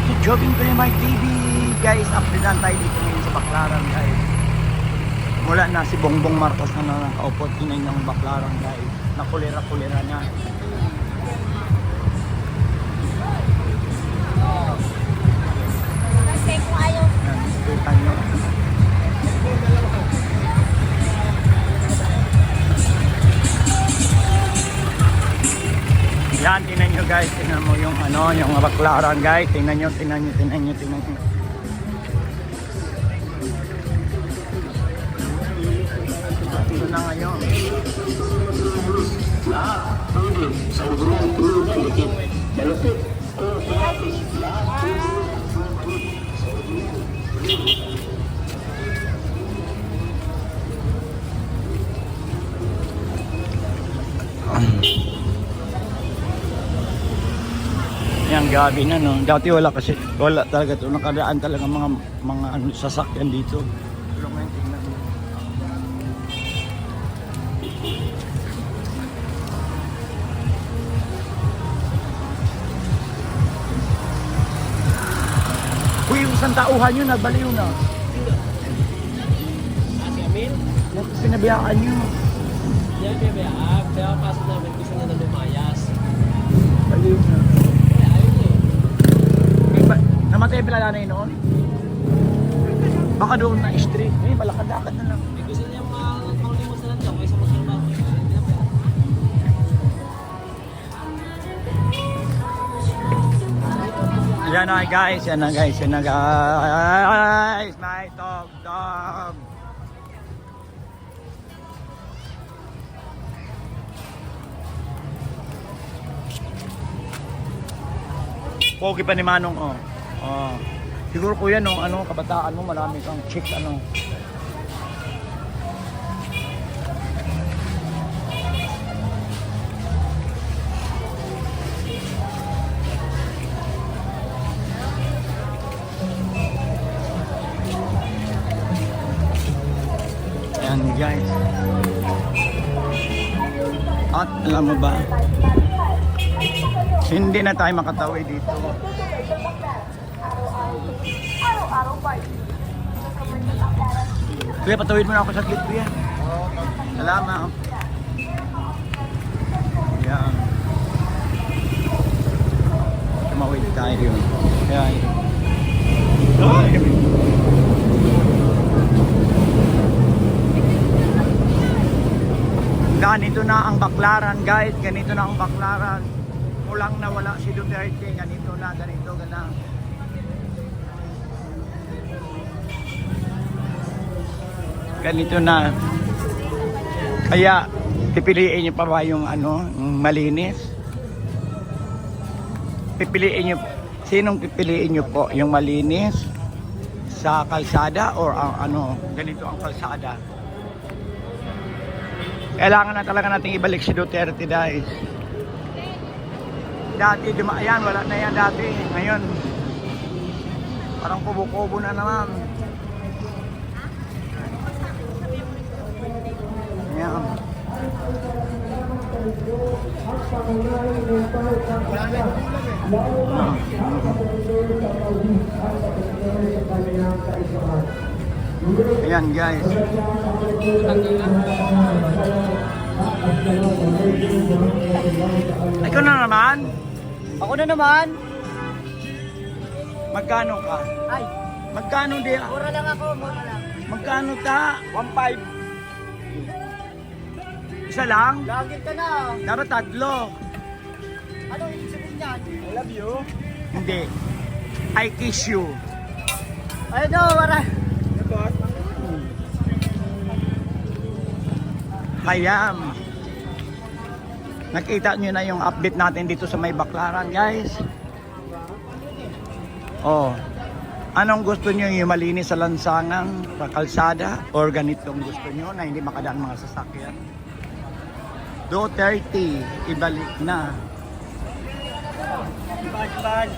to Jogging to My TV. Guys, updatean tayo dito ngayon sa Baklaran guys. Wala na si Bongbong Marcos na nakaupo. Tinan niyo ang Baklaran guys. Nakulira-kulira niya. Kasi kung ayaw, Yan, tingnan nyo guys. Tingnan mo yung ano, yung baklaran guys. Tingnan nyo, tingnan nyo, tingnan nyo, tingnan nyo. Ito na ngayon. Yan, gabi na no. Dati wala kasi, wala talaga ito. Nakadaan talaga mga, mga ano, sasakyan dito. Pero ngayon, tingnan mo. Uy, yung isang tauhan nyo, nagbaliw na. Si Amin? Pinabiyaan nyo. Yan. Ah, kaya nanay noon? Baka doon na street. Eh, balakad-lakad na lang. Eh, gusto niya mga panglimos na lang daw kaysa magtrabaho. Yan na guys, yan na guys, yan na guys. My dog, dog. Pogi pa ni Manong, oh. Oh. Siguro kuya, nung ano, kabataan mo, marami kang chick, ano. Yan guys. At alam mo ba, hindi na tayo makatawid dito. Kuya, patawid mo na ako sa gate, kuya. Salamat. Yan. Tumawid tayo. Yan. Ay! Ganito na ang baklaran, guys. Ganito na ang baklaran. Mulang nawala si Duterte. Ganito na, ganito, ganang. Ganito na. Kaya pipiliin niyo pa ba yung ano, malinis? Pipiliin niyo sinong pipiliin niyo po, yung malinis sa kalsada or ang ano, ganito ang kalsada? Kailangan na talaga nating ibalik si Duterte guys. Dati duma yan, wala na yan dati. Ngayon, parang kubo-kubo na naman. Ayan. Ayan guys. Ikaw na naman? Ako na naman. Magkano ka? Ay, Magkano di? mura lang ako, mura lang. Magkano ta? 1.5. Isa lang? Lagit ka na. Dapat tatlo. Ano ibig sabihin niyan? I love you. Hindi. I kiss you. Ay, no, mara. Kaya, nakita nyo na yung update natin dito sa may baklaran, guys. Oh, anong gusto nyo yung malinis sa lansangan, sa kalsada, or ganitong gusto nyo na hindi makadaan mga sasakyan? 30, ibalik na. Sige, bad.